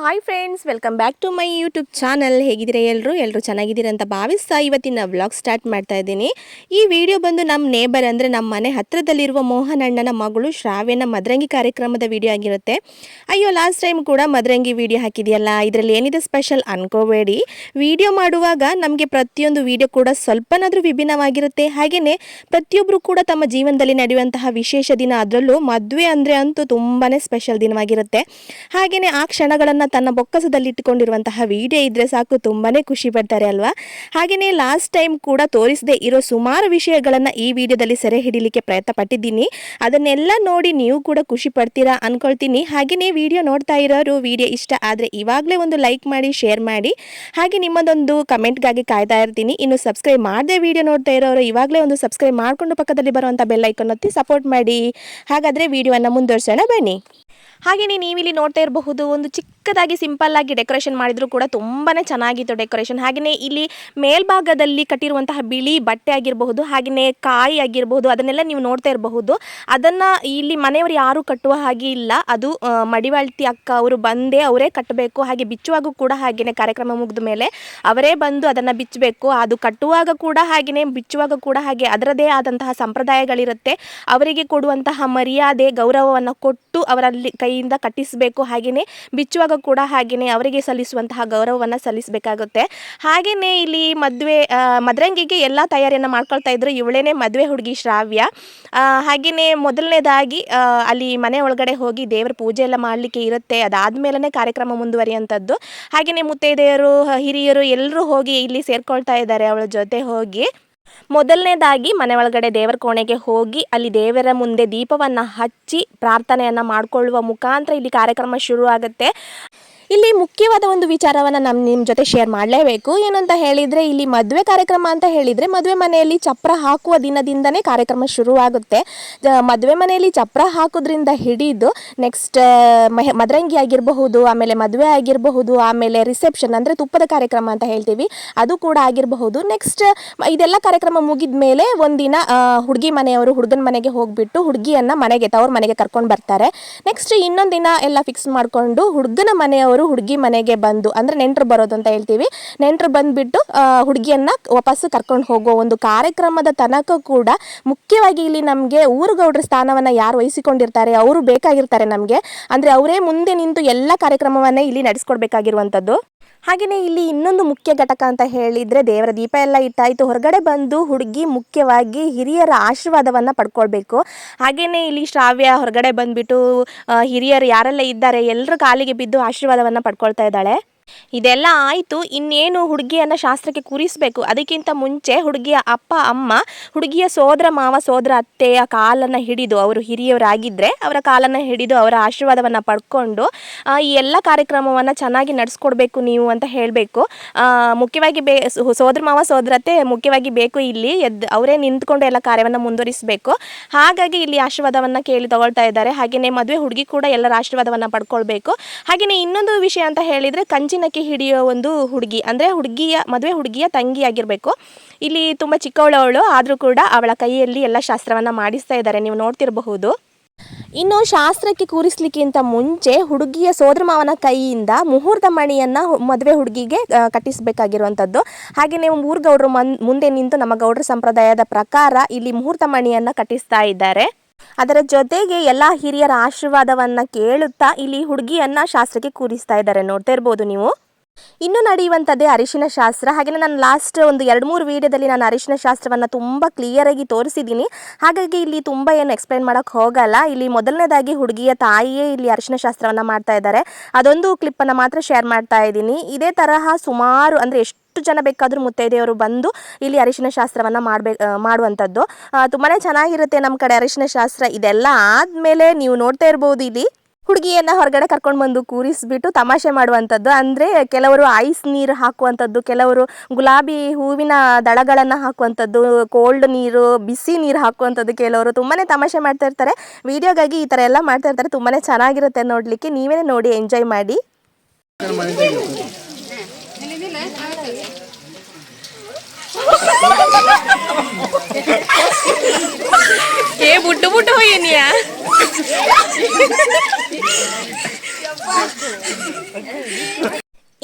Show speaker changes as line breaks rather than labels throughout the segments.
Hi friends welcome back to my YouTube channel ಹೇಗಿದ್ದೀರಾ ಎಲ್ಲರೂ ಎಲ್ಲರೂ ಚೆನ್ನಾಗಿದ್ದೀರಾ ಅಂತ ಭಾವಿಸ್ತಾ ಇವತ್ತಿನ ವ್ಲಾಗ್ ಸ್ಟಾರ್ಟ್ ಮಾಡ್ತಾ ಇದ್ದೀನಿ. ಈ ವಿಡಿಯೋ ಬಂದು ನಮ್ಮ ನೇಬರ್ ಅಂದರೆ ನಮ್ಮ ಮನೆ ಹತ್ತಿರದಲ್ಲಿರುವ ಮೋಹನ್ ಅಣ್ಣನ ಮಗಳು ಶ್ರಾವ್ಯನ ಮದರಂಗಿ ಕಾರ್ಯಕ್ರಮದ ವಿಡಿಯೋ ಆಗಿರುತ್ತೆ. ಅಯ್ಯೋ ಲಾಸ್ಟ್ ಟೈಮ್ ಕೂಡ ಮದರಂಗಿ ವಿಡಿಯೋ ಹಾಕಿದೆಯಲ್ಲ? ಇದರಲ್ಲಿ ಏನಿದೆ ಸ್ಪೆಷಲ್ ಅನ್ಕೋಬೇಡಿ. ವಿಡಿಯೋ ಮಾಡುವಾಗ ನಮಗೆ ಪ್ರತಿಯೊಂದು ವಿಡಿಯೋ ಕೂಡ ಸ್ವಲ್ಪನಾದರೂ ವಿಭಿನ್ನವಾಗಿರುತ್ತೆ. ಹಾಗೆಯೇ ಪ್ರತಿಯೊಬ್ಬರು ಕೂಡ ತಮ್ಮ ಜೀವನದಲ್ಲಿ ನಡೆಯುವಂತಹ ವಿಶೇಷ ದಿನ ಅದರಲ್ಲೂ ಮದುವೆ ಅಂದರೆ ಅಂತೂ ತುಂಬಾ ಸ್ಪೆಷಲ್ ದಿನವಾಗಿರುತ್ತೆ. ಹಾಗೆಯೇ ಆ ಕ್ಷಣಗಳನ್ನು ತನ್ನ ಬೊಕ್ಕಸದಲ್ಲಿ ಇಟ್ಟುಕೊಂಡಿರುವಂತಹ ವಿಡಿಯೋ ಇದ್ರೆ ಸಾಕು, ತುಂಬಾನೇ ಖುಷಿ ಪಡ್ತಾರೆ ಅಲ್ವಾ? ಹಾಗೆಯೇ ಲಾಸ್ಟ್ ಟೈಮ್ ಕೂಡ ತೋರಿಸದೆ ಇರೋ ಸುಮಾರು ವಿಷಯಗಳನ್ನು ಈ ವಿಡಿಯೋದಲ್ಲಿ ಸೆರೆ ಹಿಡಿಲಿಕ್ಕೆ ಪ್ರಯತ್ನ ಪಟ್ಟಿದ್ದೀನಿ ಅದನ್ನೆಲ್ಲ ನೋಡಿ ನೀವು ಕೂಡ ಖುಷಿ ಪಡ್ತೀರಾ ಅನ್ಕೊಳ್ತೀನಿ. ಹಾಗೆಯೇ ವಿಡಿಯೋ ನೋಡ್ತಾ ಇರೋರು, ವಿಡಿಯೋ ಇಷ್ಟ ಆದರೆ ಇವಾಗಲೇ ಒಂದು ಲೈಕ್ ಮಾಡಿ ಶೇರ್ ಮಾಡಿ. ಹಾಗೆ ನಿಮ್ಮದೊಂದು ಕಮೆಂಟ್ಗಾಗಿ ಕಾಯ್ತಾ ಇರ್ತೀನಿ. ಇನ್ನು ಸಬ್ಸ್ಕ್ರೈಬ್ ಮಾಡದೆ ವಿಡಿಯೋ ನೋಡ್ತಾ ಇರೋರು, ಇವಾಗಲೇ ಒಂದು ಸಬ್ಸ್ಕ್ರೈಬ್ ಮಾಡಿಕೊಂಡು ಪಕ್ಕದಲ್ಲಿ ಬರುವಂಥ ಬೆಲ್ ಐಕನ್ ಒತ್ತಿ ಸಪೋರ್ಟ್ ಮಾಡಿ. ಹಾಗಾದರೆ ವಿಡಿಯೋವನ್ನು ಮುಂದುವರ್ಸೋಣ, ಬನ್ನಿ. ಹಾಗೆಯೇ ನೀವಿಲ್ಲಿ ನೋಡ್ತಾ ಇರಬಹುದು, ಒಂದು ಚಿಕ್ಕದಾಗಿ ಸಿಂಪಲ್ ಆಗಿ ಡೆಕೋರೇಷನ್ ಮಾಡಿದ್ರು ಕೂಡ ತುಂಬಾ ಚೆನ್ನಾಗಿತ್ತು ಡೆಕೋರೇಷನ್. ಹಾಗೆಯೇ ಇಲ್ಲಿ ಮೇಲ್ಭಾಗದಲ್ಲಿ ಕಟ್ಟಿರುವಂತಹ ಬಿಳಿ ಬಟ್ಟೆ ಆಗಿರಬಹುದು ಹಾಗೆಯೇ ಕಾಯಿ ಆಗಿರಬಹುದು, ಅದನ್ನೆಲ್ಲ ನೀವು ನೋಡ್ತಾ ಇರಬಹುದು. ಅದನ್ನ ಇಲ್ಲಿ ಮನೆಯವರು ಯಾರು ಕಟ್ಟುವ ಹಾಗೆ ಇಲ್ಲ. ಅದು ಮಡಿವಾಳ್ತಿ ಅಕ್ಕ ಅವರು ಬಂದೇ ಅವರೇ ಕಟ್ಟಬೇಕು. ಹಾಗೆ ಬಿಚ್ಚುವಾಗ ಕೂಡ ಹಾಗೆಯೇ ಕಾರ್ಯಕ್ರಮ ಮುಗಿದ ಮೇಲೆ ಅವರೇ ಬಂದು ಅದನ್ನು ಬಿಚ್ಚಬೇಕು. ಅದು ಕಟ್ಟುವಾಗ ಕೂಡ ಹಾಗೆಯೇ ಬಿಚ್ಚುವಾಗ ಕೂಡ ಹಾಗೆ ಅದರದೇ ಆದಂತಹ ಸಂಪ್ರದಾಯಗಳಿರುತ್ತೆ. ಅವರಿಗೆ ಕೊಡುವಂತಹ ಮರ್ಯಾದೆ, ಗೌರವವನ್ನು ಕೊಟ್ಟು ಅವರಲ್ಲಿ ಕೈಯಿಂದ ಕಟ್ಟಿಸಬೇಕು. ಹಾಗೆಯೇ ಬಿಚ್ಚುವಾಗ ಕೂಡ ಹಾಗೆಯೇ ಅವರಿಗೆ ಸಲ್ಲಿಸುವಂತಹ ಗೌರವವನ್ನು ಸಲ್ಲಿಸಬೇಕಾಗುತ್ತೆ. ಹಾಗೆಯೇ ಇಲ್ಲಿ ಮದುವೆ ಮದರಂಗಿಗೆ ಎಲ್ಲ ತಯಾರಿಯನ್ನು ಮಾಡ್ಕೊಳ್ತಾ ಇದ್ರು ಇವಳೇನೆ ಮದುವೆ ಹುಡುಗಿ ಶ್ರಾವ್ಯ. ಹಾಗೆಯೇ ಮೊದಲನೇದಾಗಿ ಅಲ್ಲಿ ಮನೆ ಒಳಗಡೆ ಹೋಗಿ ದೇವರ ಪೂಜೆ ಎಲ್ಲ ಮಾಡಲಿಕ್ಕೆ ಇರುತ್ತೆ. ಅದಾದಮೇಲೆ ಕಾರ್ಯಕ್ರಮ ಮುಂದುವರಿಯುವಂಥದ್ದು ಹಾಗೆಯೇ ಮುತ್ತೈದೆಯರು, ಹಿರಿಯರು ಎಲ್ಲರೂ ಹೋಗಿ ಇಲ್ಲಿ ಸೇರ್ಕೊಳ್ತಾ ಇದ್ದಾರೆ ಅವಳ ಜೊತೆ ಹೋಗಿ. ಮೊದಲನೇದಾಗಿ ಮನೆ ಒಳಗಡೆ ದೇವರ ಕೋಣೆಗೆ ಹೋಗಿ ಅಲ್ಲಿ ದೇವರ ಮುಂದೆ ದೀಪವನ್ನು ಹಚ್ಚಿ ಪ್ರಾರ್ಥನೆಯನ್ನು ಮಾಡಿಕೊಳ್ಳುವ ಮುಖಾಂತರ ಇಲ್ಲಿ ಕಾರ್ಯಕ್ರಮ ಶುರು ಆಗುತ್ತೆ ಇಲ್ಲಿ ಮುಖ್ಯವಾದ ಒಂದು ವಿಚಾರವನ್ನು ನಮ್ಮ ನಿಮ್ಮ ಜೊತೆ ಶೇರ್ ಮಾಡಲೇಬೇಕು. ಏನಂತ ಹೇಳಿದರೆ, ಇಲ್ಲಿ ಮದುವೆ ಕಾರ್ಯಕ್ರಮ ಅಂತ ಹೇಳಿದರೆ, ಮದುವೆ ಮನೆಯಲ್ಲಿ ಚಪ್ರ ಹಾಕುವ ದಿನದಿಂದನೇ ಕಾರ್ಯಕ್ರಮ ಶುರುವಾಗುತ್ತೆ. ಮದುವೆ ಮನೆಯಲ್ಲಿ ಚಪ್ರ ಹಾಕೋದ್ರಿಂದ ಹಿಡಿದು ನೆಕ್ಸ್ಟ್ ಮದರಂಗಿ ಆಗಿರಬಹುದು, ಆಮೇಲೆ ಮದುವೆ ಆಗಿರಬಹುದು, ಆಮೇಲೆ ರಿಸೆಪ್ಷನ್ ಅಂದರೆ ತುಪ್ಪದ ಕಾರ್ಯಕ್ರಮ ಅಂತ ಹೇಳ್ತೀವಿ. ಅದು ಕೂಡ ಆಗಿರಬಹುದು. ನೆಕ್ಸ್ಟ್ ಇದೆಲ್ಲ ಕಾರ್ಯಕ್ರಮ ಮುಗಿದ ಮೇಲೆ ಒಂದಿನ ಹುಡುಗಿ ಮನೆಯವರು, ಹುಡುಗನ ಮನೆಗೆ ಹೋಗಿಬಿಟ್ಟು ಹುಡುಗಿಯನ್ನು ಮನೆಗೆ, ತವ್ರ ಮನೆಗೆ ಕರ್ಕೊಂಡು ಬರ್ತಾರೆ. ನೆಕ್ಸ್ಟ್ ಇನ್ನೊಂದಿನ ದಿನ ಎಲ್ಲ ಫಿಕ್ಸ್ ಮಾಡಿಕೊಂಡು ಹುಡುಗನ ಮನೆಯವರು ಹುಡುಗಿ ಮನೆಗೆ ಬಂದು, ಅಂದರೆ ನೆಂಟರು ಬರೋದು ಅಂತ ಹೇಳ್ತೀವಿ. ನೆಂಟರು ಬಂದುಬಿಟ್ಟು ಹುಡುಗಿಯನ್ನು ವಾಪಸ್ಸು ಕರ್ಕೊಂಡು ಹೋಗೋ ಒಂದು ಕಾರ್ಯಕ್ರಮದ ತನಕ ಕೂಡ ಮುಖ್ಯವಾಗಿ ಇಲ್ಲಿ ನಮಗೆ ಊರುಗೌಡ್ರ ಸ್ಥಾನವನ್ನು ಯಾರು ವಹಿಸಿಕೊಂಡಿರ್ತಾರೆ, ಅವರು ಬೇಕಾಗಿರ್ತಾರೆ ನಮಗೆ. ಅಂದರೆ ಅವರೇ ಮುಂದೆ ನಿಂತು ಎಲ್ಲ ಕಾರ್ಯಕ್ರಮವನ್ನೇ ಇಲ್ಲಿ ನಡೆಸ್ಕೊಡ್ಬೇಕಾಗಿರುವಂಥದ್ದು. ಹಾಗೆಯೇ ಇಲ್ಲಿ ಇನ್ನೊಂದು ಮುಖ್ಯ ಘಟಕ ಅಂತ ಹೇಳಿದರೆ ದೇವರ ದೀಪ ಎಲ್ಲ ಇಟ್ಟಾಯಿತು. ಹೊರಗಡೆ ಬಂದು ಹುಡುಗಿ ಮುಖ್ಯವಾಗಿ ಹಿರಿಯರ ಆಶೀರ್ವಾದವನ್ನು ಪಡ್ಕೊಳ್ಬೇಕು. ಹಾಗೆಯೇ ಇಲ್ಲಿ ಶ್ರಾವ್ಯ ಹೊರಗಡೆ ಬಂದುಬಿಟ್ಟು ಹಿರಿಯರು ಯಾರೆಲ್ಲ ಇದ್ದಾರೆ ಎಲ್ಲರ ಕಾಲಿಗೆ ಬಿದ್ದು ಆಶೀರ್ವಾದವನ್ನು ಪಡ್ಕೊಳ್ತಾ ಇದ್ದಾಳೆ. ಇದೆಲ್ಲ ಆಯಿತು, ಇನ್ನೇನು ಹುಡುಗಿಯನ್ನು ಶಾಸ್ತ್ರಕ್ಕೆ ಕೂರಿಸಬೇಕು? ಅದಕ್ಕಿಂತ ಮುಂಚೆ ಹುಡುಗಿಯ ಅಪ್ಪ, ಅಮ್ಮ, ಹುಡುಗಿಯ ಸೋದರ ಮಾವ, ಸೋದರ ಅತ್ತೆಯ ಕಾಲನ್ನು ಹಿಡಿದು, ಅವರು ಹಿರಿಯವರಾಗಿದ್ದರೆ ಅವರ ಕಾಲನ್ನು ಹಿಡಿದು ಅವರ ಆಶೀರ್ವಾದವನ್ನು ಪಡ್ಕೊಂಡು ಈ ಎಲ್ಲ ಕಾರ್ಯಕ್ರಮವನ್ನು ಚೆನ್ನಾಗಿ ನಡೆಸ್ಕೊಡ್ಬೇಕು ನೀವು ಅಂತ ಹೇಳಬೇಕು. ಮುಖ್ಯವಾಗಿ ಬೇ ಸೋದರ ಮಾವ ಸೋದರತ್ತೆ ಮುಖ್ಯವಾಗಿ ಬೇಕು ಇಲ್ಲಿ ಎದ್ದು ಅವರೇ ನಿಂತ್ಕೊಂಡು ಎಲ್ಲ ಕಾರ್ಯವನ್ನು ಮುಂದುವರಿಸಬೇಕು. ಹಾಗಾಗಿ ಇಲ್ಲಿ ಆಶೀರ್ವಾದವನ್ನು ಕೇಳಿ ತಗೊಳ್ತಾ ಇದ್ದಾರೆ. ಹಾಗೆಯೇ ಮದುವೆ ಹುಡುಗಿ ಕೂಡ ಎಲ್ಲರ ಆಶೀರ್ವಾದವನ್ನು ಪಡ್ಕೊಳ್ಬೇಕು. ಹಾಗೆಯೇ ಇನ್ನೊಂದು ವಿಷಯ ಅಂತ ಹೇಳಿದರೆ ಕಂಚಿನಕ್ಕೆ ಹಿಡಿಯೋ ಒಂದು ಹುಡುಗಿ, ಅಂದರೆ ಹುಡುಗಿಯ, ಮದುವೆ ಹುಡುಗಿಯ ತಂಗಿ ಆಗಿರಬೇಕು. ಇಲ್ಲಿ ತುಂಬ ಚಿಕ್ಕವಳವಳು, ಆದರೂ ಕೂಡ ಅವಳ ಕೈಯಲ್ಲಿ ಎಲ್ಲ ಶಾಸ್ತ್ರವನ್ನು ಮಾಡಿಸ್ತಾ ಇದ್ದಾರೆ, ನೀವು ನೋಡ್ತಿರಬಹುದು. ಇನ್ನು ಶಾಸ್ತ್ರಕ್ಕೆ ಕೂರಿಸ್ಲಿಕ್ಕಿಂತ ಮುಂಚೆ ಹುಡುಗಿಯ ಸೋದರ ಮಾವನ ಕೈಯಿಂದ ಮುಹೂರ್ತ ಮಣಿಯನ್ನು ಮದುವೆ ಹುಡುಗಿಗೆ ಕಟ್ಟಿಸಬೇಕಾಗಿರುವಂಥದ್ದು ಹಾಗೆ ಹಾಗೆಯೇ ಮೂರ್ ಗೌಡರು ಮುಂದೆ ನಿಂತು ನಮ್ಮ ಗೌಡ್ರ ಸಂಪ್ರದಾಯದ ಪ್ರಕಾರ ಇಲ್ಲಿ ಮುಹೂರ್ತ ಮಣಿಯನ್ನು ಕಟ್ಟಿಸ್ತಾ ಇದ್ದಾರೆ. ಅದರ ಜೊತೆಗೆ ಎಲ್ಲ ಹಿರಿಯರ ಆಶೀರ್ವಾದವನ್ನ ಕೇಳುತ್ತಾ ಇಲ್ಲಿ ಹುಡುಗಿಯನ್ನ ಶಾಸ್ತ್ರಕ್ಕೆ ಕೂರಿಸ್ತಾ ಇದ್ದಾರೆ. ನೋಡ್ತಾ ಇರ್ಬೋದು ನೀವು. ಇನ್ನು ನಡೆಯುವಂಥದ್ದೇ ಅರಿಶಿನ ಶಾಸ್ತ್ರ. ಹಾಗೆಯೇ ನಾನು ಲಾಸ್ಟ್ ಒಂದು ಎರಡು ಮೂರು ವೀಡಿಯೋದಲ್ಲಿ ನಾನು ಅರಿಶಿನ ಶಾಸ್ತ್ರವನ್ನು ತುಂಬ ಕ್ಲಿಯರಾಗಿ ತೋರಿಸಿದ್ದೀನಿ. ಹಾಗಾಗಿ ಇಲ್ಲಿ ತುಂಬ ಏನು ಎಕ್ಸ್ಪ್ಲೈನ್ ಮಾಡೋಕ್ಕೆ ಹೋಗಲ್ಲ. ಇಲ್ಲಿ ಮೊದಲನೇದಾಗಿ ಹುಡುಗಿಯ ತಾಯಿಯೇ ಇಲ್ಲಿ ಅರಿಶಿನ ಶಾಸ್ತ್ರವನ್ನು ಮಾಡ್ತಾ ಇದ್ದಾರೆ. ಅದೊಂದು ಕ್ಲಿಪ್ಪನ್ನು ಮಾತ್ರ ಶೇರ್ ಮಾಡ್ತಾ ಇದ್ದೀನಿ. ಇದೇ ತರಹ ಸುಮಾರು ಅಂದರೆ ಎಷ್ಟು ಜನ ಬೇಕಾದರೂ ಮುತ್ತೈದೆಯವರು ಬಂದು ಇಲ್ಲಿ ಅರಿಶಿನ ಶಾಸ್ತ್ರವನ್ನು ಮಾಡಬೇಕು ಮಾಡುವಂಥದ್ದು. ತುಂಬಾ ಚೆನ್ನಾಗಿರುತ್ತೆ ನಮ್ಮ ಕಡೆ ಅರಿಶಿನ ಶಾಸ್ತ್ರ ಇದೆಲ್ಲ ಆದಮೇಲೆ ನೀವು ನೋಡ್ತಾ ಇರ್ಬೋದು ಇಲ್ಲಿ. ಹುಡುಗಿಯನ್ನ ಹೊರಗಡೆ ಕರ್ಕೊಂಡು ಬಂದು ಕೂರಿಸ್ಬಿಟ್ಟು ತಮಾಷೆ ಮಾಡುವಂಥದ್ದು. ಅಂದರೆ ಕೆಲವರು ಐಸ್ ನೀರು ಹಾಕುವಂಥದ್ದು, ಕೆಲವರು ಗುಲಾಬಿ ಹೂವಿನ ದಳಗಳನ್ನು ಹಾಕುವಂಥದ್ದು, ಕೋಲ್ಡ್ ನೀರು, ಬಿಸಿ ನೀರು ಹಾಕುವಂಥದ್ದು ಕೆಲವರು ತುಂಬಾ ತಮಾಷೆ ಮಾಡ್ತಾ ಇರ್ತಾರೆ. ವಿಡಿಯೋಗಾಗಿ ಈ ಥರ ಎಲ್ಲ ಮಾಡ್ತಾ ಇರ್ತಾರೆ. ತುಂಬಾ ಚೆನ್ನಾಗಿರುತ್ತೆ ನೋಡಲಿಕ್ಕೆ. ನೀವೇ ನೋಡಿ ಎಂಜಾಯ್ ಮಾಡಿ. ಏ ಬುಟ್ಟು ಬುಟ್ಟು ಹೋಯ್ಯನಿಯಾ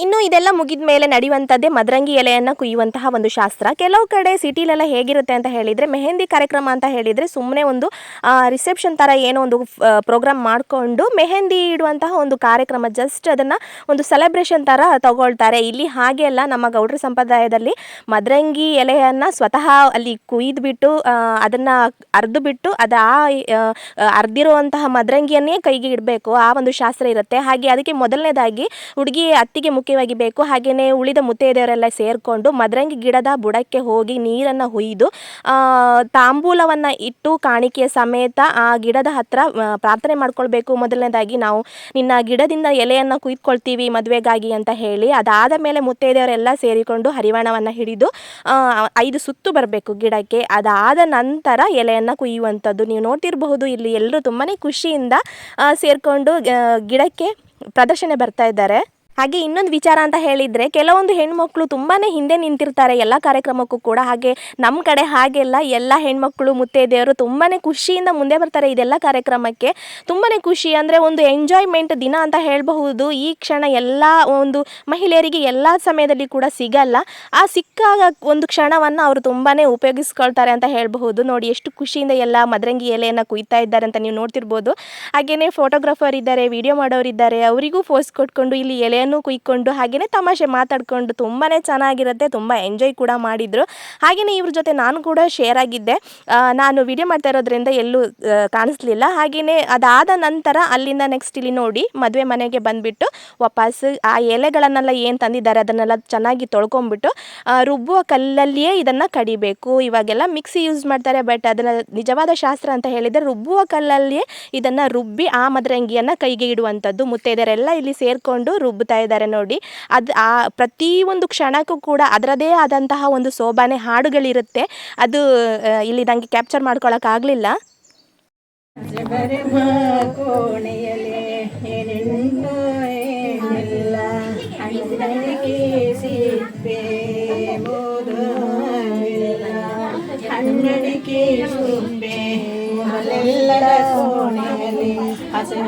ಇನ್ನು ಇದೆಲ್ಲ ಮುಗಿದ ಮೇಲೆ ನಡೆಯುವಂಥದ್ದೇ ಮದರಂಗಿ ಎಲೆಯನ್ನು ಕುಯ್ಯುವಂತಹ ಒಂದು ಶಾಸ್ತ್ರ. ಕೆಲವು ಕಡೆ ಸಿಟಿಲೆಲ್ಲ ಹೇಗಿರುತ್ತೆ ಅಂತ ಹೇಳಿದರೆ, ಮೆಹಂದಿ ಕಾರ್ಯಕ್ರಮ ಅಂತ ಹೇಳಿದರೆ ಸುಮ್ಮನೆ ಒಂದು ರಿಸೆಪ್ಷನ್ ಥರ ಏನೋ ಒಂದು ಪ್ರೋಗ್ರಾಮ್ ಮಾಡಿಕೊಂಡು ಮೆಹಂದಿ ಇಡುವಂತಹ ಒಂದು ಕಾರ್ಯಕ್ರಮ ಜಸ್ಟ್ ಅದನ್ನು ಒಂದು ಸೆಲೆಬ್ರೇಷನ್ ಥರ ತಗೊಳ್ತಾರೆ. ಇಲ್ಲಿ ಹಾಗೆ ಅಲ್ಲ, ನಮ್ಮ ಗೌಡ್ರ ಸಂಪ್ರದಾಯದಲ್ಲಿ ಮದರಂಗಿ ಎಲೆಯನ್ನು ಸ್ವತಃ ಅಲ್ಲಿ ಕುಯ್ದುಬಿಟ್ಟು ಅದನ್ನು ಅರ್ದು ಬಿಟ್ಟು ಅದು ಆ ಅರ್ದಿರುವಂತಹ ಮದರಂಗಿಯನ್ನೇ ಕೈಗೆ ಇಡಬೇಕು. ಆ ಒಂದು ಶಾಸ್ತ್ರ ಇರುತ್ತೆ. ಹಾಗೆ ಅದಕ್ಕೆ ಮೊದಲನೇದಾಗಿ ಹುಡುಗಿ ಅತ್ತಿಗೆ ಮುಖ್ಯವಾಗಿ ಬೇಕು. ಹಾಗೆಯೇ ಉಳಿದ ಮುತ್ತೈದೆಯವರೆಲ್ಲ ಸೇರಿಕೊಂಡು ಮದರಂಗಿ ಗಿಡದ ಬುಡಕ್ಕೆ ಹೋಗಿ ನೀರನ್ನು ಹುಯ್ದು ತಾಂಬೂಲವನ್ನು ಇಟ್ಟು ಕಾಣಿಕೆಯ ಸಮೇತ ಆ ಗಿಡದ ಹತ್ರ ಪ್ರಾರ್ಥನೆ ಮಾಡ್ಕೊಳ್ಬೇಕು. ಮೊದಲನೇದಾಗಿ ನಾವು ನಿನ್ನ ಗಿಡದಿಂದ ಎಲೆಯನ್ನು ಕುಯ್ದುಕೊಳ್ತೀವಿ ಮದುವೆಗಾಗಿ ಅಂತ ಹೇಳಿ, ಅದಾದ ಮೇಲೆ ಮುತ್ತೈದೆಯವರೆಲ್ಲ ಸೇರಿಕೊಂಡು ಹರಿವಾಣವನ್ನು ಹಿಡಿದು ಐದು ಸುತ್ತು ಬರಬೇಕು ಗಿಡಕ್ಕೆ. ಅದಾದ ನಂತರ ಎಲೆಯನ್ನು ಕುಯ್ಯುವಂಥದ್ದು. ನೀವು ನೋಡ್ತಿರಬಹುದು, ಇಲ್ಲಿ ಎಲ್ಲರೂ ತುಂಬಾ ಖುಷಿಯಿಂದ ಸೇರಿಕೊಂಡು ಗಿಡಕ್ಕೆ ಪ್ರದರ್ಶನ ಬರ್ತಾ ಇದ್ದಾರೆ. ಹಾಗೆ ಇನ್ನೊಂದು ವಿಚಾರ ಅಂತ ಹೇಳಿದರೆ, ಕೆಲವೊಂದು ಹೆಣ್ಮಕ್ಳು ತುಂಬಾ ಹಿಂದೆ ನಿಂತಿರ್ತಾರೆ ಎಲ್ಲ ಕಾರ್ಯಕ್ರಮಕ್ಕೂ ಕೂಡ. ಹಾಗೆ ನಮ್ಮ ಕಡೆ ಹಾಗೆಲ್ಲ ಎಲ್ಲ ಹೆಣ್ಮಕ್ಳು ಮುತ್ತೈದೆಯವರು ತುಂಬಾ ಖುಷಿಯಿಂದ ಮುಂದೆ ಬರ್ತಾರೆ ಇದೆಲ್ಲ ಕಾರ್ಯಕ್ರಮಕ್ಕೆ. ತುಂಬಾ ಖುಷಿ ಅಂದರೆ ಒಂದು ಎಂಜಾಯ್ಮೆಂಟ್ ದಿನ ಅಂತ ಹೇಳಬಹುದು. ಈ ಕ್ಷಣ ಎಲ್ಲ ಒಂದು ಮಹಿಳೆಯರಿಗೆ ಎಲ್ಲ ಸಮಯದಲ್ಲಿ ಕೂಡ ಸಿಗಲ್ಲ. ಆ ಸಿಕ್ಕಾಗ ಒಂದು ಕ್ಷಣವನ್ನು ಅವರು ತುಂಬಾ ಉಪಯೋಗಿಸ್ಕೊಳ್ತಾರೆ ಅಂತ ಹೇಳಬಹುದು. ನೋಡಿ, ಎಷ್ಟು ಖುಷಿಯಿಂದ ಎಲ್ಲ ಮದರಂಗಿ ಎಲೆಯನ್ನು ಕುಯ್ತಾ ಇದ್ದಾರೆ ಅಂತ ನೀವು ನೋಡ್ತಿರ್ಬೋದು. ಹಾಗೆಯೇ ಫೋಟೋಗ್ರಾಫರ್ ಇದ್ದಾರೆ ವಿಡಿಯೋ ಮಾಡೋರಿದ್ದಾರೆ, ಅವರಿಗೂ ಫೋಸ್ ಕೊಟ್ಕೊಂಡು ಇಲ್ಲಿ ಎಲೆಯನ್ನು ಕುಯ್ಕೊಂಡು ಹಾಗೆಯೇ ತಮಾಷೆ ಮಾತಾಡಿಕೊಂಡು ತುಂಬಾ ಚೆನ್ನಾಗಿರುತ್ತೆ, ತುಂಬ ಎಂಜಾಯ್ ಕೂಡ ಮಾಡಿದರು. ಹಾಗೆಯೇ ಇವ್ರ ಜೊತೆ ನಾನು ಕೂಡ ಶೇರ್ ಆಗಿದ್ದೆ. ನಾನು ವಿಡಿಯೋ ಮಾಡ್ತಾ ಇರೋದ್ರಿಂದ ಎಲ್ಲೂ ಕಾಣಿಸ್ಲಿಲ್ಲ. ಹಾಗೆಯೇ ಅದಾದ ನಂತರ ಅಲ್ಲಿಂದ ನೆಕ್ಸ್ಟ್ ಇಲ್ಲಿ ನೋಡಿ, ಮದುವೆ ಮನೆಗೆ ಬಂದುಬಿಟ್ಟು ವಾಪಸ್ ಆ ಎಲೆಗಳನ್ನೆಲ್ಲ ಏನು ತಂದಿದ್ದಾರೆ ಅದನ್ನೆಲ್ಲ ಚೆನ್ನಾಗಿ ತೊಳ್ಕೊಂಬಿಟ್ಟು ರುಬ್ಬುವ ಕಲ್ಲಲ್ಲಿಯೇ ಇದನ್ನು ಕಡಿಬೇಕು. ಇವಾಗೆಲ್ಲ ಮಿಕ್ಸಿ ಯೂಸ್ ಮಾಡ್ತಾರೆ ಬಟ್ ಅದನ್ನು ನಿಜವಾದ ಶಾಸ್ತ್ರ ಅಂತ ಹೇಳಿದರೆ ರುಬ್ಬುವ ಕಲ್ಲಲ್ಲಿಯೇ ಇದನ್ನು ರುಬ್ಬಿ ಆ ಮದರಂಗಿಯನ್ನು ಕೈಗೆ ಇಡುವಂಥದ್ದು. ಮುತ್ತೈದರೆಲ್ಲ ಇಲ್ಲಿ ಸೇರಿಕೊಂಡು ರುಬ್ಬುತ್ತಾ ಇದ್ದಾರೆ ನೋಡಿ. ಅದು ಆ ಪ್ರತಿಯೊಂದು ಕ್ಷಣಕ್ಕೂ ಕೂಡ ಅದರದೇ ಆದಂತಹ ಒಂದು ಸೋಬಾನೆ ಹಾಡುಗಳಿರುತ್ತೆ. ಅದು ಇಲ್ಲಿ ನನಗೆ ಕ್ಯಾಪ್ಚರ್ ಮಾಡ್ಕೊಳಕ್ಕಾಗಲಿಲ್ಲ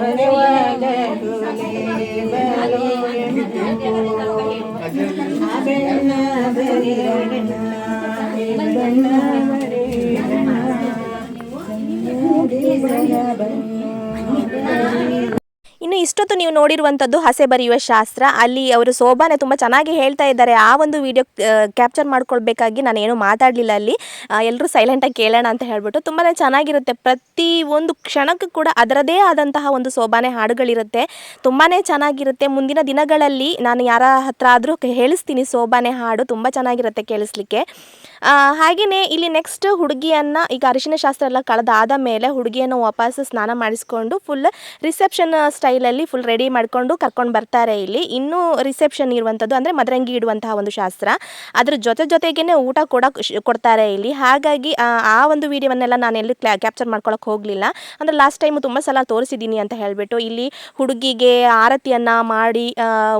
ಬರೆವ
ನೋಡಿರುವಂಥದ್ದು ಹಸೆ ಬರೆಯುವ ಶಾಸ್ತ್ರ. ಅಲ್ಲಿ ಅವರು ಶೋಭಾನೆ ತುಂಬ ಚೆನ್ನಾಗಿ ಹೇಳ್ತಾ ಇದ್ದಾರೆ. ಆ ಒಂದು ವಿಡಿಯೋ ಕ್ಯಾಪ್ಚರ್ ಮಾಡ್ಕೊಳ್ಬೇಕಾಗಿ ನಾನು ಏನು ಮಾತಾಡಲಿಲ್ಲ ಅಲ್ಲಿ. ಎಲ್ಲರೂ ಸೈಲೆಂಟಾಗಿ ಕೇಳೋಣ ಅಂತ ಹೇಳ್ಬಿಟ್ಟು ತುಂಬಾ ಚೆನ್ನಾಗಿರುತ್ತೆ. ಪ್ರತಿ ಒಂದು ಕ್ಷಣಕ್ಕೂ ಕೂಡ ಅದರದೇ ಆದಂತಹ ಒಂದು ಸೋಬಾನೆ ಹಾಡುಗಳಿರುತ್ತೆ. ತುಂಬಾ ಚೆನ್ನಾಗಿರುತ್ತೆ. ಮುಂದಿನ ದಿನಗಳಲ್ಲಿ ನಾನು ಯಾರ ಹತ್ರ ಆದರೂ ಹೇಳಿಸ್ತೀನಿ ಸೋಬಾನೆ ಹಾಡು. ತುಂಬ ಚೆನ್ನಾಗಿರುತ್ತೆ ಕೇಳಿಸ್ಲಿಕ್ಕೆ. ಹಾಗೆಯೇ ಇಲ್ಲಿ ನೆಕ್ಸ್ಟ್ ಹುಡುಗಿಯನ್ನು, ಈಗ ಅರಿಶಿನ ಶಾಸ್ತ್ರ ಎಲ್ಲ ಕಳೆದಾದ ಮೇಲೆ ಹುಡುಗಿಯನ್ನು ವಾಪಸ್ ಸ್ನಾನ ಮಾಡಿಸ್ಕೊಂಡು ಫುಲ್ ರಿಸೆಪ್ಷನ್ ಸ್ಟೈಲಲ್ಲಿ ಫುಲ್ ರೆಡಿ ಮಾಡ್ಕೊಂಡು ಕರ್ಕೊಂಡು ಬರ್ತಾರೆ ಇಲ್ಲಿ. ಇನ್ನೂ ರಿಸೆಪ್ಷನ್ ಇರುವಂಥದ್ದು ಅಂದರೆ ಮದರಂಗಿ ಇಡುವಂತಹ ಒಂದು ಶಾಸ್ತ್ರ. ಅದ್ರ ಜೊತೆ ಜೊತೆಗೇನೆ ಊಟ ಕೂಡ ಕೊಡ್ತಾರೆ ಇಲ್ಲಿ. ಹಾಗಾಗಿ, ಆ ಒಂದು ವಿಡಿಯೋವನ್ನೆಲ್ಲ ನಾನು ಎಲ್ಲಿ ಕ್ಯಾಪ್ಚರ್ ಮಾಡ್ಕೊಳಕ್ಕೆ ಹೋಗಲಿಲ್ಲ. ಅಂದರೆ ಲಾಸ್ಟ್ ಟೈಮ್ ತುಂಬ ಸಲ ತೋರಿಸಿದ್ದೀನಿ ಅಂತ ಹೇಳಿಬಿಟ್ಟು ಇಲ್ಲಿ ಹುಡುಗಿಗೆ ಆರತಿಯನ್ನು ಮಾಡಿ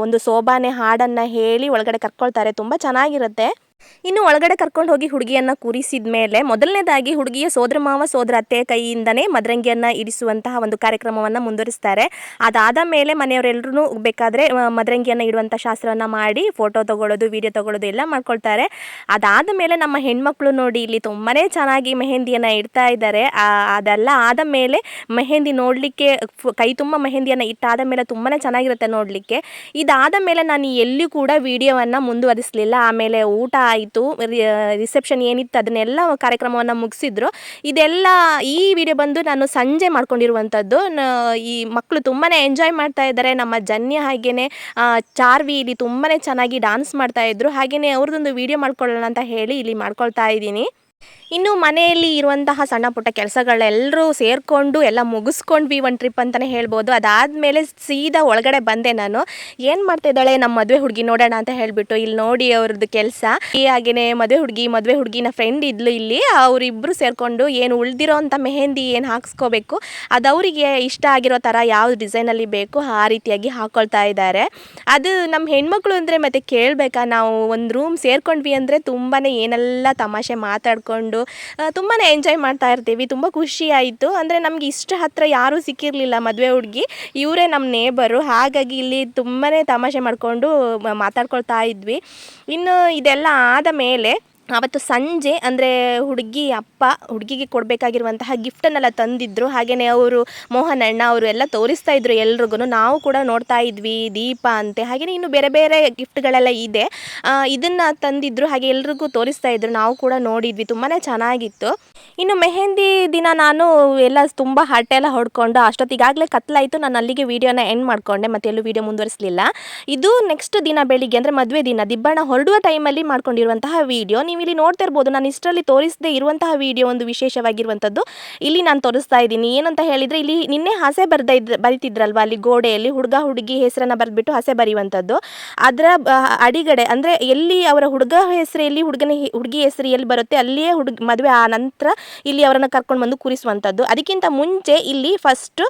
ಒಂದು ಸೋಬಾನೆ ಹಾಡನ್ನು ಹೇಳಿ ಒಳಗಡೆ ಕರ್ಕೊಳ್ತಾರೆ. ತುಂಬ ಚೆನ್ನಾಗಿರುತ್ತೆ. ಇನ್ನು ಒಳಗಡೆ ಕರ್ಕೊಂಡು ಹೋಗಿ ಹುಡುಗಿಯನ್ನ ಕೂರಿಸಿದ ಮೇಲೆ ಮೊದಲನೇದಾಗಿ ಹುಡುಗಿಯ ಸೋದರ ಮಾವ, ಸೋದರ ಅತ್ತೆ ಕೈಯಿಂದನೇ ಮದರಂಗಿಯನ್ನ ಇರಿಸುವಂತಹ ಒಂದು ಕಾರ್ಯಕ್ರಮವನ್ನು ಮುಂದುವರಿಸ್ತಾರೆ. ಅದಾದ ಮೇಲೆ ಮನೆಯವರೆಲ್ಲರೂ ಬೇಕಾದರೆ ಮದರಂಗಿಯನ್ನ ಇಡುವಂಥ ಶಾಸ್ತ್ರವನ್ನು ಮಾಡಿ ಫೋಟೋ ತಗೊಳ್ಳೋದು ವಿಡಿಯೋ ತಗೊಳ್ಳೋದು ಎಲ್ಲ ಮಾಡ್ಕೊಳ್ತಾರೆ. ಅದಾದ ಮೇಲೆ ನಮ್ಮ ಹೆಣ್ಮಕ್ಳು ನೋಡಿ ಇಲ್ಲಿ ತುಂಬಾನೇ ಚೆನ್ನಾಗಿ ಮೆಹಂದಿಯನ್ನು ಇಡ್ತಾ ಇದ್ದಾರೆ. ಅದೆಲ್ಲ ಆದ ಮೇಲೆ ಮೆಹಂದಿ ನೋಡಲಿಕ್ಕೆ ಕೈ ತುಂಬ ಮೆಹಂದಿಯನ್ನು ಇಟ್ಟಾದ ಮೇಲೆ ತುಂಬಾನೇ ಚೆನ್ನಾಗಿರುತ್ತೆ ನೋಡಲಿಕ್ಕೆ. ಇದಾದ ಮೇಲೆ ನಾನು ಎಲ್ಲಿ ಕೂಡ ವಿಡಿಯೋವನ್ನ ಮುಂದುವರಿಸಲಿಲ್ಲ. ಆಮೇಲೆ ಊಟ ಆಯಿತು ರಿಸೆಪ್ಷನ್ ಏನಿತ್ತು ಅದನ್ನೆಲ್ಲ ಕಾರ್ಯಕ್ರಮವನ್ನು ಮುಗಿಸಿದ್ರು. ಇದೆಲ್ಲ ಈ ವಿಡಿಯೋ ಬಂದು ನಾನು ಸಂಜೆ ಮಾಡ್ಕೊಂಡಿರುವಂಥದ್ದು. ಈ ಮಕ್ಕಳು ತುಂಬಾ ಎಂಜಾಯ್ ಮಾಡ್ತಾ ಇದ್ದಾರೆ. ನಮ್ಮ ಜನ್ಯ ಹಾಗೆಯೇ ಚಾರ್ವಿ ಇಲ್ಲಿ ತುಂಬಾ ಚೆನ್ನಾಗಿ ಡಾನ್ಸ್ ಮಾಡ್ತಾ ಇದ್ರು. ಹಾಗೆಯೇ ಅವ್ರದ್ದೊಂದು ವಿಡಿಯೋ ಮಾಡ್ಕೊಳ್ಳೋಣ ಅಂತ ಹೇಳಿ ಇಲ್ಲಿ ಮಾಡ್ಕೊಳ್ತಾ ಇದ್ದೀನಿ. ಇನ್ನು ಮನೆಯಲ್ಲಿ ಇರುವಂತಹ ಸಣ್ಣ ಪುಟ್ಟ ಕೆಲಸಗಳೆಲ್ಲರೂ ಸೇರಿಕೊಂಡು ಎಲ್ಲ ಮುಗಿಸ್ಕೊಂಡ್ವಿ ಒಂದು ಟ್ರಿಪ್ ಅಂತಲೇ ಹೇಳ್ಬೋದು. ಅದಾದಮೇಲೆ ಸೀದಾ ಒಳಗಡೆ ಬಂದೆ ನಾನು. ಏನು ಮಾಡ್ತಾ ಇದ್ದಾಳೆ ನಮ್ಮ ಮದುವೆ ಹುಡುಗಿ ನೋಡೋಣ ಅಂತ ಹೇಳಿಬಿಟ್ಟು ಇಲ್ಲಿ ನೋಡಿ ಅವ್ರದ್ದು ಕೆಲಸ. ಹಾಗೆಯೇ ಮದುವೆ ಹುಡುಗಿ, ಮದುವೆ ಹುಡುಗಿನ ಫ್ರೆಂಡ್ ಇದ್ಲು ಇಲ್ಲಿ. ಅವರಿಬ್ಬರು ಸೇರಿಕೊಂಡು ಏನು ಉಳಿದಿರೋ ಅಂಥ ಮೆಹಂದಿ ಏನು ಹಾಕ್ಸ್ಕೋಬೇಕು, ಅದು ಅವರಿಗೆ ಇಷ್ಟ ಆಗಿರೋ ಥರ ಯಾವ ಡಿಸೈನಲ್ಲಿ ಬೇಕು ಆ ರೀತಿಯಾಗಿ ಹಾಕ್ಕೊಳ್ತಾ ಇದ್ದಾರೆ. ಅದು ನಮ್ಮ ಹೆಣ್ಮಕ್ಳು ಅಂದರೆ ಮತ್ತೆ ಕೇಳಬೇಕಾ? ನಾವು ಒಂದು ರೂಮ್ ಸೇರ್ಕೊಂಡ್ವಿ ಅಂದರೆ ತುಂಬಾ ಏನೆಲ್ಲ ತಮಾಷೆ ಮಾತಾಡ್ಕೊಂಡು ಮಾಡಿಕೊಂಡು ತುಂಬಾ ಎಂಜಾಯ್ ಮಾಡ್ತಾ ಇರ್ತೀವಿ. ತುಂಬ ಖುಷಿ ಆಯಿತು. ಅಂದರೆ ನಮ್ಗೆ ಇಷ್ಟ ಹತ್ರ ಯಾರೂ ಸಿಕ್ಕಿರಲಿಲ್ಲ ಮದುವೆ ಹುಡುಗಿ. ಇವರೇ ನಮ್ಮ ನೇಬರು ಹಾಗಾಗಿ ಇಲ್ಲಿ ತುಂಬಾ ತಮಾಷೆ ಮಾಡಿಕೊಂಡು ಮಾತಾಡ್ಕೊಳ್ತಾ ಇದ್ವಿ. ಇನ್ನು ಇದೆಲ್ಲ ಆದ ಮೇಲೆ ಅವತ್ತು ಸಂಜೆ, ಅಂದರೆ ಹುಡುಗಿ ಅಪ್ಪ, ಹುಡುಗಿಗೆ ಕೊಡಬೇಕಾಗಿರುವಂತಹ ಗಿಫ್ಟನ್ನೆಲ್ಲ ತಂದಿದ್ರು. ಹಾಗೆಯೇ ಅವರು, ಮೋಹನ್ ಅಣ್ಣ ಅವರು ಎಲ್ಲ ತೋರಿಸ್ತಾ ಇದ್ರು ಎಲ್ರಿಗೂ ನಾವು ಕೂಡ ನೋಡ್ತಾ ಇದ್ವಿ, ದೀಪ ಅಂತೆ. ಹಾಗೆಯೇ ಇನ್ನು ಬೇರೆ ಬೇರೆ ಗಿಫ್ಟ್ಗಳೆಲ್ಲ ಇದೆ. ಇದನ್ನು ತಂದಿದ್ದರು ಹಾಗೆ ಎಲ್ರಿಗೂ ತೋರಿಸ್ತಾ ಇದ್ರು. ನಾವು ಕೂಡ ನೋಡಿದ್ವಿ ತುಂಬಾ ಚೆನ್ನಾಗಿತ್ತು. ಇನ್ನು ಮೆಹಂದಿ ದಿನ ನಾನು ಎಲ್ಲ ತುಂಬ ಹರಟೆಲ್ಲ ಹೊಡ್ಕೊಂಡು, ಅಷ್ಟೊತ್ತಿಗಾಗಲೇ ಕತ್ಲಾಯಿತು. ನಾನು ಅಲ್ಲಿಗೆ ವೀಡಿಯೋನ ಎಂಡ್ ಮಾಡಿಕೊಂಡೆ, ಮತ್ತೆ ಎಲ್ಲೂ ವೀಡಿಯೋ ಮುಂದುವರಿಸಲಿಲ್ಲ. ಇದು ನೆಕ್ಸ್ಟ್ ದಿನ ಬೆಳಿಗ್ಗೆ, ಅಂದರೆ ಮದುವೆ ದಿನ. ದಿಬ್ಬಣ ಹೊರಡುವ ಟೈಮಲ್ಲಿ ಮಾಡ್ಕೊಂಡಿರುವಂತಹ ವೀಡಿಯೋ. ನೀವು ಇಲ್ಲಿ ನೋಡ್ತಾ ಇರ್ಬೋದು, ನಾನು ಇಷ್ಟರಲ್ಲಿ ತೋರಿಸದೇ ಇರುವಂತಹ ವಿಡಿಯೋ ಒಂದು ವಿಶೇಷವಾಗಿರುವಂಥದ್ದು. ಇಲ್ಲಿ ನಾನು ತೋರಿಸ್ತಾ ಇದ್ದೀನಿ. ಏನಂತ ಹೇಳಿದರೆ ಇಲ್ಲಿ ನಿನ್ನೆ ಹಸೆ ಬರ್ದ ಬರಿತಿದ್ರಲ್ವ? ಅಲ್ಲಿ ಗೋಡೆಯಲ್ಲಿ ಹುಡುಗ ಹುಡುಗಿ ಹೆಸರನ್ನು ಬರೆದ್ಬಿಟ್ಟು ಹಸೆ ಬರೆಯುವಂಥದ್ದು. ಅದರ ಅಡಿಗಡೆ ಅಂದರೆ ಎಲ್ಲಿ ಅವರ ಹುಡುಗ ಹೆಸರು, ಎಲ್ಲಿ ಹುಡುಗನ ಹುಡುಗಿ ಹೆಸರು ಎಲ್ಲಿ ಬರುತ್ತೆ, ಅಲ್ಲಿಯೇ ಹುಡುಗ, ಮದುವೆ ಆ ನಂತರ ಇಲ್ಲಿ ಅವರನ್ನು ಕರ್ಕೊಂಡು ಬಂದು ಕೂರಿಸುವಂಥದ್ದು. ಅದಕ್ಕಿಂತ ಮುಂಚೆ ಇಲ್ಲಿ ಫಸ್ಟ್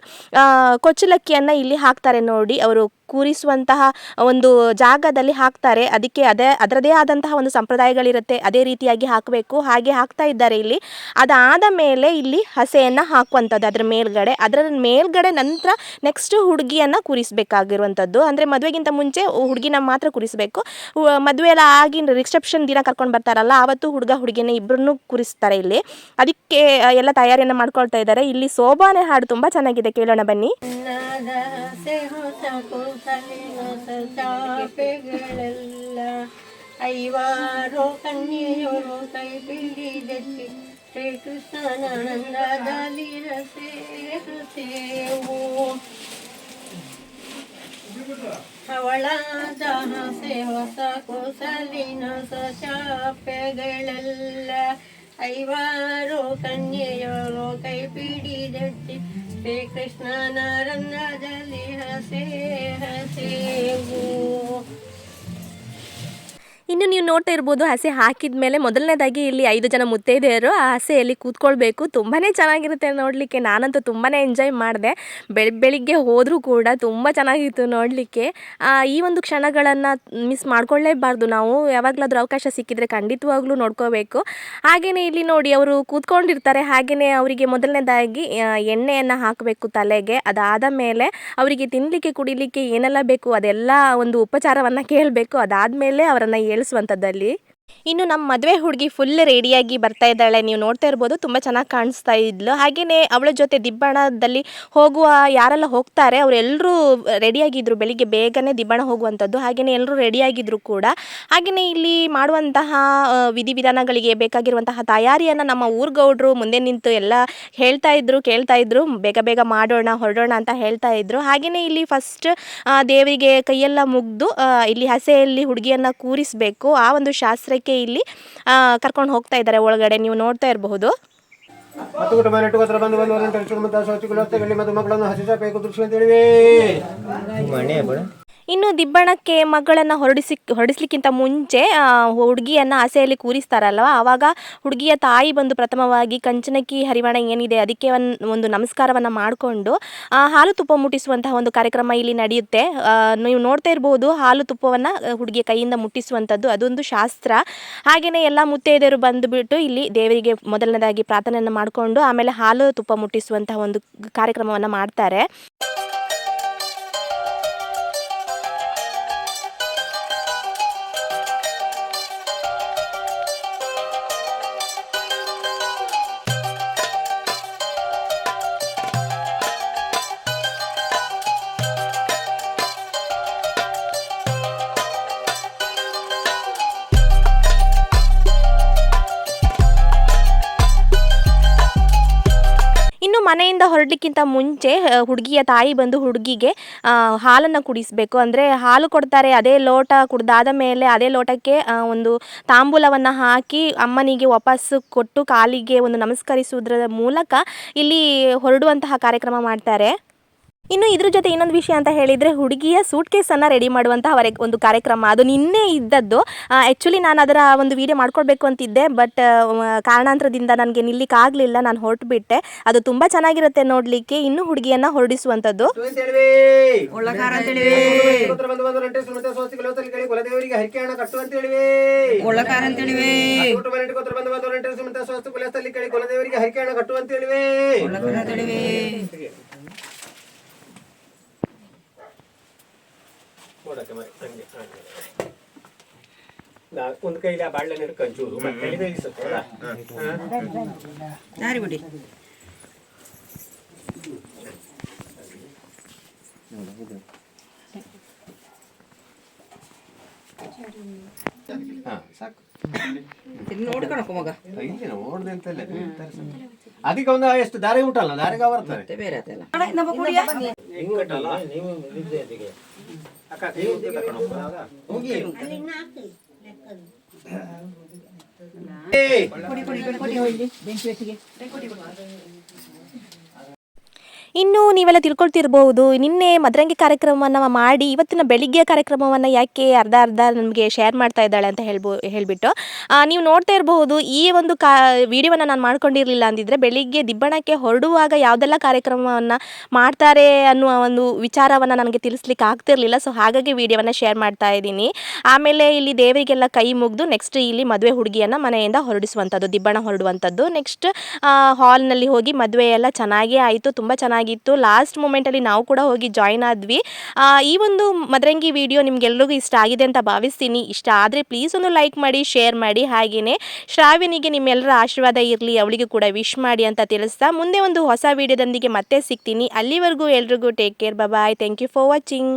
ಕೊಚ್ಚಲಕ್ಕಿಯನ್ನು ಇಲ್ಲಿ ಹಾಕ್ತಾರೆ ನೋಡಿ ಅವರು. ಕೂರಿಸುವಂತಹ ಒಂದು ಜಾಗದಲ್ಲಿ ಹಾಕ್ತಾರೆ. ಅದಕ್ಕೆ ಅದೇ, ಅದರದೇ ಆದಂತಹ ಒಂದು ಸಂಪ್ರದಾಯಗಳಿರುತ್ತೆ. ಅದೇ ರೀತಿಯಾಗಿ ಹಾಕಬೇಕು. ಹಾಗೆ ಹಾಕ್ತಾ ಇದ್ದಾರೆ ಇಲ್ಲಿ. ಅದಾದ ಮೇಲೆ ಇಲ್ಲಿ ಹಸೆಯನ್ನು ಹಾಕುವಂಥದ್ದು ಅದರ ಮೇಲ್ಗಡೆ. ಅದರ ಮೇಲ್ಗಡೆ ನಂತರ ನೆಕ್ಸ್ಟ್ ಹುಡುಗಿಯನ್ನು ಕೂರಿಸಬೇಕಾಗಿರುವಂಥದ್ದು. ಅಂದರೆ ಮದುವೆಗಿಂತ ಮುಂಚೆ ಹುಡುಗಿನ ಮಾತ್ರ ಕೂರಿಸಬೇಕು. ಮದುವೆ ಎಲ್ಲ ಆಗಿ ರಿಸೆಪ್ಷನ್ ದಿನ ಕರ್ಕೊಂಡು ಬರ್ತಾರಲ್ಲ, ಆವತ್ತು ಹುಡುಗ ಹುಡುಗಿನ ಇಬ್ಬರನ್ನು ಕೂರಿಸ್ತಾರೆ ಇಲ್ಲಿ. ಅದಕ್ಕೆ ಎಲ್ಲ ತಯಾರಿಯನ್ನು ಮಾಡ್ಕೊಳ್ತಾ ಇದ್ದಾರೆ. ಇಲ್ಲಿ ಸೋಬಾನೆ ಹಾಡು ತುಂಬ ಚೆನ್ನಾಗಿದೆ. ಕೇಳೋಣ ಬನ್ನಿ.
ನಾದ ಹಸೆ ಹೊಸ ಕೂಸಲಿ ಹೊಸ ಚಾಪೆಗಳೆಲ್ಲ ಐವಾರು ಕನ್ಯೆಯರು ಕೈ ಬಿಡಿದೆತ್ತಿ ಶ್ರೀಕೃಷ್ಣನಾನಂದದಲ್ಲಿ ರಸೆ ಹಸೆವು ಅವಳಾದ ಹಸೆ ಹೊಸ ಕೂಸಲಿನ ಹೊಸ ಚಾಪೆಗಳೆಲ್ಲ ಐವಾರು ಕನ್ಯೆಯರು ಕೈ શ્રી કૃષ્ણ નરન જલી હસે હસે હું
ಇನ್ನು ನೀವು ನೋಡ್ತಾ ಇರ್ಬೋದು, ಹಸೆ ಹಾಕಿದ ಮೇಲೆ ಮೊದಲನೇದಾಗಿ ಇಲ್ಲಿ ಐದು ಜನ ಮುತ್ತೈದೆಯರು ಆ ಹಸೆಯಲ್ಲಿ ಕೂತ್ಕೊಳ್ಬೇಕು. ತುಂಬಾ ಚೆನ್ನಾಗಿರುತ್ತೆ ನೋಡಲಿಕ್ಕೆ. ನಾನಂತೂ ತುಂಬಾ ಎಂಜಾಯ್ ಮಾಡಿದೆ. ಬೆಳ, ಬೆಳಿಗ್ಗೆ ಹೋದರೂ ಕೂಡ ತುಂಬ ಚೆನ್ನಾಗಿತ್ತು ನೋಡಲಿಕ್ಕೆ. ಈ ಒಂದು ಕ್ಷಣಗಳನ್ನು ಮಿಸ್ ಮಾಡ್ಕೊಳ್ಳೇಬಾರ್ದು. ನಾವು ಯಾವಾಗಲಾದ್ರೂ ಅವಕಾಶ ಸಿಕ್ಕಿದ್ರೆ ಖಂಡಿತವಾಗ್ಲೂ ನೋಡ್ಕೋಬೇಕು. ಹಾಗೆಯೇ ಇಲ್ಲಿ ನೋಡಿ ಅವರು ಕೂತ್ಕೊಂಡಿರ್ತಾರೆ. ಹಾಗೆಯೇ ಅವರಿಗೆ ಮೊದಲನೇದಾಗಿ ಎಣ್ಣೆಯನ್ನು ಹಾಕಬೇಕು ತಲೆಗೆ. ಅದಾದ ಮೇಲೆ ಅವರಿಗೆ ತಿನ್ನಲಿಕ್ಕೆ ಕುಡಿಲಿಕ್ಕೆ ಏನೆಲ್ಲ ಬೇಕು ಅದೆಲ್ಲ ಒಂದು ಉಪಚಾರವನ್ನು ಕೇಳಬೇಕು. ಅದಾದಮೇಲೆ ಅವರನ್ನು ಏಳಿಸುವಂಥದ್ದಲ್ಲಿ ಇನ್ನು ನಮ್ಮ ಮದುವೆ ಹುಡುಗಿ ಫುಲ್ ರೆಡಿಯಾಗಿ ಬರ್ತಾ ಇದ್ದಾಳೆ. ನೀವು ನೋಡ್ತಾ ಇರ್ಬೋದು, ತುಂಬ ಚೆನ್ನಾಗಿ ಕಾಣಿಸ್ತಾ ಇದ್ಲು. ಹಾಗೆಯೇ ಅವಳ ಜೊತೆ ದಿಬ್ಬಣದಲ್ಲಿ ಹೋಗುವ ಯಾರೆಲ್ಲ ಹೋಗ್ತಾರೆ ಅವರೆಲ್ಲರೂ ರೆಡಿಯಾಗಿದ್ದರು ಬೆಳಿಗ್ಗೆ ಬೇಗನೆ ದಿಬ್ಬಣ ಹೋಗುವಂಥದ್ದು. ಹಾಗೆಯೇ ಎಲ್ಲರೂ ರೆಡಿಯಾಗಿದ್ದರು ಕೂಡ. ಹಾಗೆಯೇ ಇಲ್ಲಿ ಮಾಡುವಂತಹ ವಿಧಿವಿಧಾನಗಳಿಗೆ ಬೇಕಾಗಿರುವಂತಹ ತಯಾರಿಯನ್ನು ನಮ್ಮ ಊರ್ಗೌಡ್ರು ಮುಂದೆ ನಿಂತು ಎಲ್ಲ ಹೇಳ್ತಾ ಇದ್ರು, ಕೇಳ್ತಾ ಇದ್ರು. ಬೇಗ ಬೇಗ ಮಾಡೋಣ, ಹೊರಡೋಣ ಅಂತ ಹೇಳ್ತಾ ಇದ್ರು. ಹಾಗೆಯೇ ಇಲ್ಲಿ ಫಸ್ಟ್ ದೇವರಿಗೆ ಕೈಯೆಲ್ಲ ಮುಗ್ದು ಇಲ್ಲಿ ಹಸೆಯಲ್ಲಿ ಹುಡುಗಿಯನ್ನು ಕೂರಿಸಬೇಕು. ಆ ಒಂದು ಶಾಸ್ತ್ರಕ್ಕೆ ಇಲ್ಲಿ ಕರ್ಕೊಂಡು ಹೋಗ್ತಾ ಇದ್ದಾರೆ ಒಳಗಡೆ ನೀವು ನೋಡ್ತಾ ಇರಬಹುದು
ಮತ್ತು ಮಕ್ಕಳನ್ನು ಹೇಳಿವೆ
ಇನ್ನು ದಿಬ್ಬಣಕ್ಕೆ ಮಗಳನ್ನು ಹೊರಡಿಸಿ, ಹೊರಡಿಸ್ಲಿಕ್ಕಿಂತ ಮುಂಚೆ ಹುಡುಗಿಯನ್ನು ಆಸೆಯಲ್ಲಿ ಕೂರಿಸ್ತಾರಲ್ವ? ಆವಾಗ ಹುಡುಗಿಯ ತಾಯಿ ಬಂದು ಪ್ರಥಮವಾಗಿ ಕಂಚನಕ್ಕಿ, ಹರಿವಾಣ ಏನಿದೆ ಅದಕ್ಕೆ ಒಂದು ನಮಸ್ಕಾರವನ್ನು ಮಾಡಿಕೊಂಡು ಹಾಲು ತುಪ್ಪ ಮುಟ್ಟಿಸುವಂತಹ ಒಂದು ಕಾರ್ಯಕ್ರಮ ಇಲ್ಲಿ ನಡೆಯುತ್ತೆ. ನೀವು ನೋಡ್ತಾ ಇರ್ಬೋದು ಹಾಲು ತುಪ್ಪವನ್ನು ಹುಡುಗಿಯ ಕೈಯಿಂದ ಮುಟ್ಟಿಸುವಂಥದ್ದು ಅದೊಂದು ಶಾಸ್ತ್ರ. ಹಾಗೆಯೇ ಎಲ್ಲ ಮುತ್ತೈದೆಯರು ಬಂದುಬಿಟ್ಟು ಇಲ್ಲಿ ದೇವರಿಗೆ ಮೊದಲನೇದಾಗಿ ಪ್ರಾರ್ಥನೆಯನ್ನು ಮಾಡಿಕೊಂಡು, ಆಮೇಲೆ ಹಾಲು ತುಪ್ಪ ಮುಟ್ಟಿಸುವಂತಹ ಒಂದು ಕಾರ್ಯಕ್ರಮವನ್ನು ಮಾಡ್ತಾರೆ. ಮನೆಯಿಂದ ಹೊರಡಲಿಕ್ಕಿಂತ ಮುಂಚೆ ಹುಡುಗಿಯ ತಾಯಿ ಬಂದು ಹುಡುಗಿಗೆ ಹಾಲನ್ನು ಕುಡಿಸಬೇಕು. ಅಂದರೆ ಹಾಲು ಕೊಡ್ತಾರೆ, ಅದೇ ಲೋಟ ಕುಡ್ದಾದ ಮೇಲೆ ಅದೇ ಲೋಟಕ್ಕೆ ಒಂದು ತಾಂಬೂಲವನ್ನು ಹಾಕಿ ಅಮ್ಮನಿಗೆ ವಾಪಸ್ಸು ಕೊಟ್ಟು ಕಾಲಿಗೆ ಒಂದು ನಮಸ್ಕರಿಸುವುದರ ಮೂಲಕ ಇಲ್ಲಿ ಹೊರಡುವಂತಹ ಕಾರ್ಯಕ್ರಮ ಮಾಡ್ತಾರೆ. ಇನ್ನು ಇದ್ರ ಜೊತೆ ಇನ್ನೊಂದು ವಿಷಯ ಅಂತ ಹೇಳಿದರೆ ಹುಡುಗಿಯ ಸೂಟ್ ಕೇಸನ್ನು ರೆಡಿ ಮಾಡುವಂತಹ ಅವರ ಒಂದು ಕಾರ್ಯಕ್ರಮ. ಅದು ನಿನ್ನೆ ಇದ್ದದ್ದು. ಆ್ಯಕ್ಚುಲಿ ನಾನು ಅದರ ಒಂದು ವಿಡಿಯೋ ಮಾಡ್ಕೊಳ್ಬೇಕು ಅಂತಿದ್ದೆ ಬಟ್ ಕಾರಣಾಂತರದಿಂದ ನನಗೆ ನಿಲ್ಲಿಕ್ಕಾಗಲಿಲ್ಲ ನಾನು ಹೊರಟುಬಿಟ್ಟೆ. ಅದು ತುಂಬ ಚೆನ್ನಾಗಿರುತ್ತೆ ನೋಡಲಿಕ್ಕೆ ಇನ್ನೂ ಹುಡುಗಿಯನ್ನು ಹೊರಡಿಸುವಂಥದ್ದು.
ಒಳ್ಳಕಾರ ಬಂದು ಬಂದು ನೋಡಕ್ಕೆ ಮರಿ ಹಂಗೆ ಹಾಗೆ. ನಾ- ಒಂದು ಕೈಲಿ ಆ ಬಾಳೆ ನೆಡ್ಕ ಒಂಚೂರು ಮತ್ತೆ ಕೈಲಿ ಬೇಯಿಸುತ್ತೆ ಅಲ್ಲ? ಹಾ?
ದಾರಿ ಬಿಡಿ
ಹಾ, ಸಾಕು
ಇಲ್ಲಿ ನೋಡ್ಕೊಳಕು ಮಗ
ಇಲ್ಲಿ ನೋಡ್ದೆ ಅಂತಲ್ಲ ಅದಕ್ಕೆ ಒಂದು ಎಷ್ಟು ದಾರಿ ಉಂಟಲ್ಲ ದಾರಿಗೆ ಬರ್ತದೆ
ಮತ್ತೆ ಬೇರೆ ಆತಲ್ಲ ನಮ್ಮ ಕುಡಿಯ
ಹಿಂಗಟ್ಟಲ್ಲ ಅಕ್ಕ ಕೈ ಉದ್ದ ತಗೊಂಡು ಹೋಗು. ಹೋಗಿ ಏಯ್!
ಇನ್ನು ನೀವೆಲ್ಲ ತಿಳ್ಕೊಳ್ತಿರ್ಬೋದು. ನಿನ್ನೆ ಮದರಂಗಿ ಕಾರ್ಯಕ್ರಮವನ್ನು ಮಾಡಿ, ಇವತ್ತಿನ ಬೆಳಿಗ್ಗೆ ಕಾರ್ಯಕ್ರಮವನ್ನು ಯಾಕೆ ಅರ್ಧ ಅರ್ಧ ನಮಗೆ ಶೇರ್ ಮಾಡ್ತಾ ಇದ್ದಾಳೆ ಅಂತ ಹೇಳ್ಬೋ, ಹೇಳಿಬಿಟ್ಟು ನೀವು ನೋಡ್ತಾ ಇರಬಹುದು, ಈ ಒಂದು ಕಾ, ವಿಡಿಯೋವನ್ನು ನಾನು ಮಾಡ್ಕೊಂಡಿರಲಿಲ್ಲ ಅಂದಿದ್ರೆ ಬೆಳಿಗ್ಗೆ ದಿಬ್ಬಣಕ್ಕೆ ಹೊರಡುವಾಗ ಯಾವುದೆಲ್ಲ ಕಾರ್ಯಕ್ರಮವನ್ನು ಮಾಡ್ತಾರೆ ಅನ್ನುವ ಒಂದು ವಿಚಾರವನ್ನು ನನಗೆ ತಿಳಿಸ್ಲಿಕ್ಕೆ ಆಗ್ತಿರ್ಲಿಲ್ಲ. ಸೊ ಹಾಗಾಗಿ ವಿಡಿಯೋವನ್ನು ಶೇರ್ ಮಾಡ್ತಾ ಇದ್ದೀನಿ. ಆಮೇಲೆ ಇಲ್ಲಿ ದೇವರಿಗೆಲ್ಲ ಕೈ ಮುಗಿದು ನೆಕ್ಸ್ಟ್ ಇಲ್ಲಿ ಮದುವೆ ಹುಡುಗಿಯನ್ನು ಮನೆಯಿಂದ ಹೊರಡಿಸುವಂಥದ್ದು ದಿಬ್ಬಣ ಹೊರಡುವಂಥದ್ದು ನೆಕ್ಸ್ಟ್ ಹಾಲ್ನಲ್ಲಿ ಹೋಗಿ ಮದುವೆ ಎಲ್ಲ ಚೆನ್ನಾಗೇ ಆಯಿತು, ತುಂಬ ಚೆನ್ನಾಗಿತ್ತು. ಲಾಸ್ಟ್ ಮೂಮೆಂಟಲ್ಲಿ ನಾವು ಕೂಡ ಹೋಗಿ ಜಾಯ್ನ್ ಆದ್ವಿ. ಈ ಒಂದು ಮದರಂಗಿ ವಿಡಿಯೋ ನಿಮ್ಗೆಲ್ರಿಗೂ ಇಷ್ಟ ಆಗಿದೆ ಅಂತ ಭಾವಿಸ್ತೀನಿ. ಇಷ್ಟ ಆದರೆ ಪ್ಲೀಸ್ ಒಂದು ಲೈಕ್ ಮಾಡಿ, ಶೇರ್ ಮಾಡಿ. ಹಾಗೆಯೇ ಶ್ರಾವಿನಿಗೆ ನಿಮ್ಮೆಲ್ಲರ ಆಶೀರ್ವಾದ ಇರಲಿ. ಅವಳಿಗೆ ಕೂಡ ವಿಶ್ ಮಾಡಿ ಅಂತ ತಿಳಿಸ್ತಾ ಮುಂದೆ ಒಂದು ಹೊಸ ವಿಡಿಯೋದೊಂದಿಗೆ ಮತ್ತೆ ಸಿಗ್ತೀನಿ. ಅಲ್ಲಿವರೆಗೂ ಎಲ್ರಿಗೂ take care. Bye thank you for watching